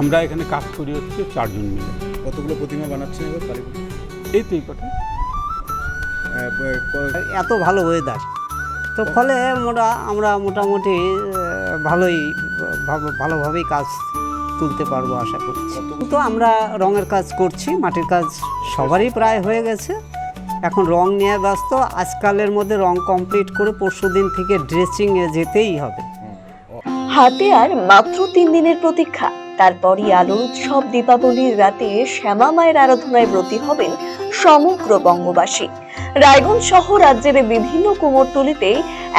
আমরা এখানে কাজ করি হচ্ছে চারজন মিলে। কতগুলো প্রতিমা বানাচ্ছেন এবার কালী এই তো এই কথা। এত ভালো ওয়েদার তো ফলে মোটা আমরা মোটামুটি ভালোই ভাব- ভালোভাবেই কাজ তুলতে পারব আশা করছি। তো আমরা রঙের কাজ করছি মাটির কাজ সবারই প্রায় হয়ে গেছে। এখন রং নিয়ে ব্যস্ত আজকালের মধ্যে রং কমপ্লিট করে পরশু দিন থেকে ড্রেসিংয়ে যেতেই হবে। হাতে আর মাত্র তিন দিনের প্রতীক্ষা। তারপরই আলোর উৎসব দীপাবলির রাতে শ্যামা মায়ের আরাধনায় ব্রতী হবেন সমগ্র বঙ্গবাসী। রায়গঞ্জ সহ রাজ্যের বিভিন্ন কুমোরটুলিতে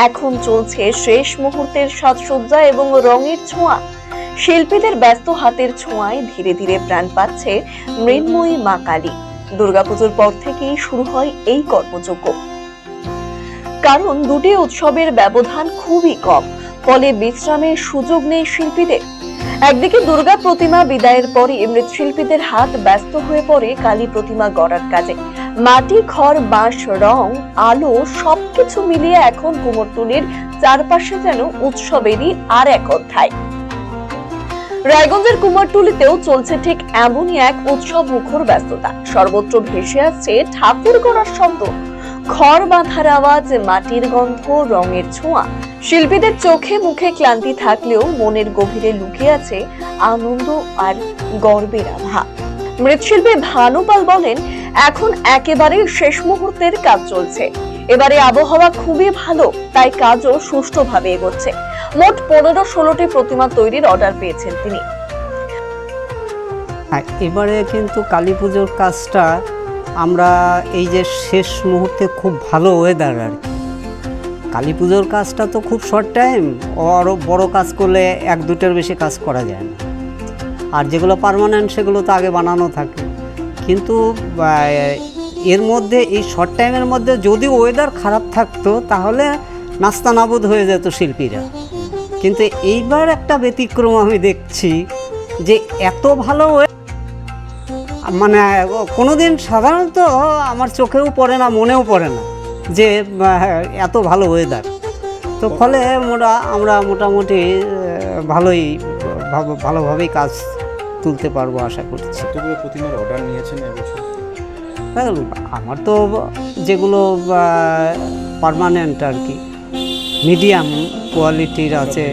এখন চলছে শেষ মুহূর্তের সাজসজ্জা এবং রঙের ছোঁয়া। শিল্পীদের ব্যস্ত হাতের ছোঁয়ায় ধীরে ধীরে প্রাণ পাচ্ছে মৃন্ময়ী মা কালী। দুর্গাপুজোর পর থেকেই শুরু হয় এই কর্মযজ্ঞ। কারণ দুটি উৎসবের ব্যবধান খুবই কম। ফলে বিশ্রামের সুযোগ নেই শিল্পীদের। একদিকে দুর্গা প্রতিমা বিদায়ের পরে মৃৎশিল্পীদের হাত ব্যস্ত হয়ে পড়ে কালী প্রতিমা গড়ার কাজে। মাটি, খড়, বাঁশ, রং, আলো সবকিছু মিলিয়ে এখন কুমোরটুলির চারপাশে যেন উৎসবেরই আর এক অধ্যায়। রায়গঞ্জের কুমারটুলিতেও চলছে ঠিক এমনই এক উৎসব মুখর ব্যস্ততা। সর্বত্র ভেসে আসছে ঠাকুর গড়ার শব্দ খড় বাঁধার আওয়াজ, মাটির গন্ধ, রঙের ছোঁয়া। শিল্পীদের চোখে মুখে ক্লান্তি থাকলেও মনের গভীরে লুকিয়ে আছে আনন্দ আর গর্বের আভা। মৃৎশিল্পী ভানুপাল বলেন, এখন একেবারে শেষ মুহূর্তের কাজ চলছে। এবারে আবহাওয়া খুবই ভালো, তাই কাজও সুষ্ঠুভাবে এগোচ্ছে। মোট পনেরো ষোলোটি প্রতিমা তৈরির অর্ডার পেয়েছেন তিনি। এবারে কিন্তু কালী পুজোর কাজটা আমরা এই যে শেষ মুহূর্তে খুব ভালো ওয়েদার আর কি। কালী পুজোর কাজটা তো খুব শর্ট টাইম আরও বড় কাজ করলে এক দুটোর বেশি কাজ করা যায় না। আর যেগুলো পারমানেন্ট সেগুলো তো আগে বানানো থাকে। কিন্তু এর মধ্যে, এই শর্ট টাইমের মধ্যে যদি ওয়েদার খারাপ থাকতো, তাহলে নাস্তানাবুদ হয়ে যেত শিল্পীরা। কিন্তু এইবার একটা ব্যতিক্রম আমি দেখছি যে এত ভালো মানে কোনোদিন সাধারণত আমার চোখেও পড়ে না মনেও পড়ে না যে এত ভালো ওয়েদার তো ফলে মোটা আমরা মোটামুটি ভালোই ভাব- ভালোভাবেই কাজ তুলতে পারব আশা করছি। কতগুলো প্রতিমার অর্ডার নিয়েছেন হ্যাঁ, আমার তো যেগুলো পারমানেন্ট আর কি মিডিয়াম কোয়ালিটির আছে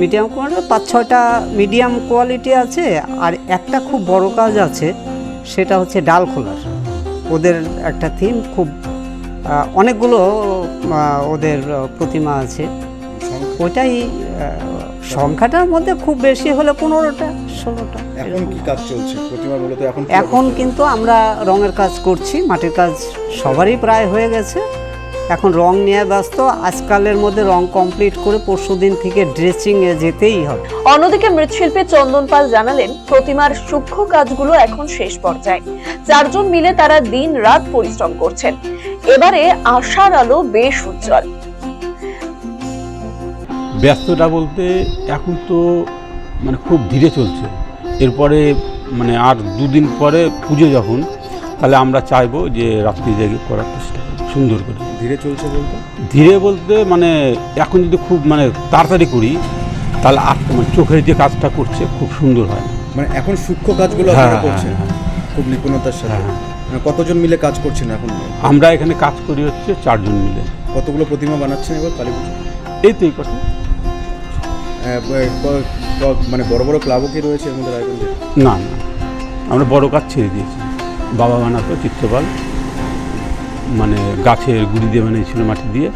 মিডিয়াম কোয়ালিটি পাঁচ ছয়টা মিডিয়াম কোয়ালিটি আছে আর একটা খুব বড় কাজ আছে সেটা হচ্ছে ডাল খোলার। ওদের একটা থিম খুব অনেকগুলো ওদের প্রতিমা আছে। ওইটাই আহ, সংখ্যাটার মধ্যে খুব বেশি হলে পনেরোটা ষোলোটা। এখন কি কাজ চলছে? প্রতিমা মূলত এখন এখন কিন্তু আমরা রঙের কাজ করছি মাটির কাজ সবারই প্রায় হয়ে গেছে। এখন রং নিয়ে ব্যস্ত আজকালের মধ্যে রং কমপ্লিট করে পরশু দিন থেকে ড্রেসিংয়ে যেতেই হবে। অন্যদিকে মৃৎশিল্পী চন্দন পাল জানালেন প্রতিমার সূক্ষ্ম কাজগুলো এখন শেষ পর্যায়ে। চারজন মিলে তারা দিন রাত পরিশ্রম করছেন। এবারে আশার আলো বেশ উজ্জ্বল। ব্যস্ততা বলতে এখন তো মানে খুব ধীরে চলছে। এরপরে মানে আর দুদিন পরে পুজো যখন তাহলে আমরা চাইব যে রাত্রি জেগে করার চেষ্টা সুন্দর করে। ধীরে চলছে বলতে? ধীরে বলতে মানে এখন যদি খুব মানে তাড়াতাড়ি করি তাহলে আর মানে চোখের যে কাজটা করছে খুব সুন্দর হয়। মানে এখন সূক্ষ্ম কাজগুলো হ্যাঁ, আপনারা হ্যাঁ, করছেন হ্যাঁ। খুব নিপুণতার সাথে। মানে কতজন মিলে কাজ করছেন এখন? আমরা এখানে কাজ করি হচ্ছে চারজন মিলে। কতগুলো প্রতিমা বানাচ্ছেন এবার কালী পুজো? এই তো এই কথা। মানে বড় বড় ক্লাবও কি রয়েছে মধ্যে? রায়গঞ্জে না না। আমরা বড় কাজ ছেড়ে দিয়েছি। বাবা বানাতো চিত্রপাল। মানে গাছের গুড়ি দিয়ে বানিয়েছিল মাটি দিয়ে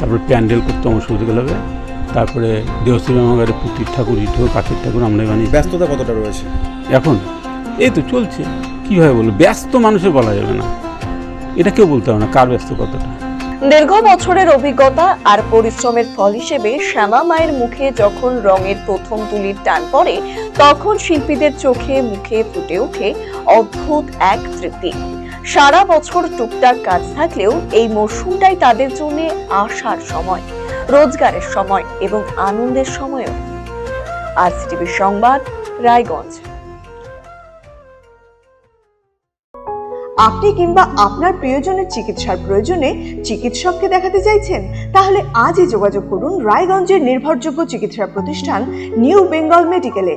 তারপরে প্যান্ডেল করতে আমার সৌদিগুলোবে তারপরে দেহশ্রী মামাগারে পুতির ঠাকুর ইটো কাঠের ঠাকুর আমরাই বানিয়ে ব্যস্ততা কতটা রয়েছে? এখন? এই তো চলছে। কীভাবে বলব? ব্যস্ত মানুষের বলা যাবে না। এটা কেউ বলতে হবে না কার ব্যস্ত কতটা? দীর্ঘ বছরের অভিজ্ঞতা আর পরিশ্রমের ফল হিসেবে শ্যামা মায়ের মুখে যখন রঙের প্রথম তুলির টান পড়ে তখন শিল্পীদের চোখে মুখে ফুটে ওঠে অদ্ভুত এক তৃপ্তি। সারা বছর টুকটাক কাজ থাকলেও এই মরশুমটাই তাদের জন্য আশার সময়, রোজগারের সময় এবং আনন্দের সময়ও। আজ টিভির সংবাদ, রায়গঞ্জ। আপনি কিংবা আপনার প্রিয়জনের চিকিৎসার প্রয়োজনে চিকিৎসককে দেখাতে চাইছেন? তাহলে আজই যোগাযোগ করুন রায়গঞ্জের নির্ভরযোগ্য চিকিৎসা প্রতিষ্ঠান, নিউ বেঙ্গল মেডিকেলে।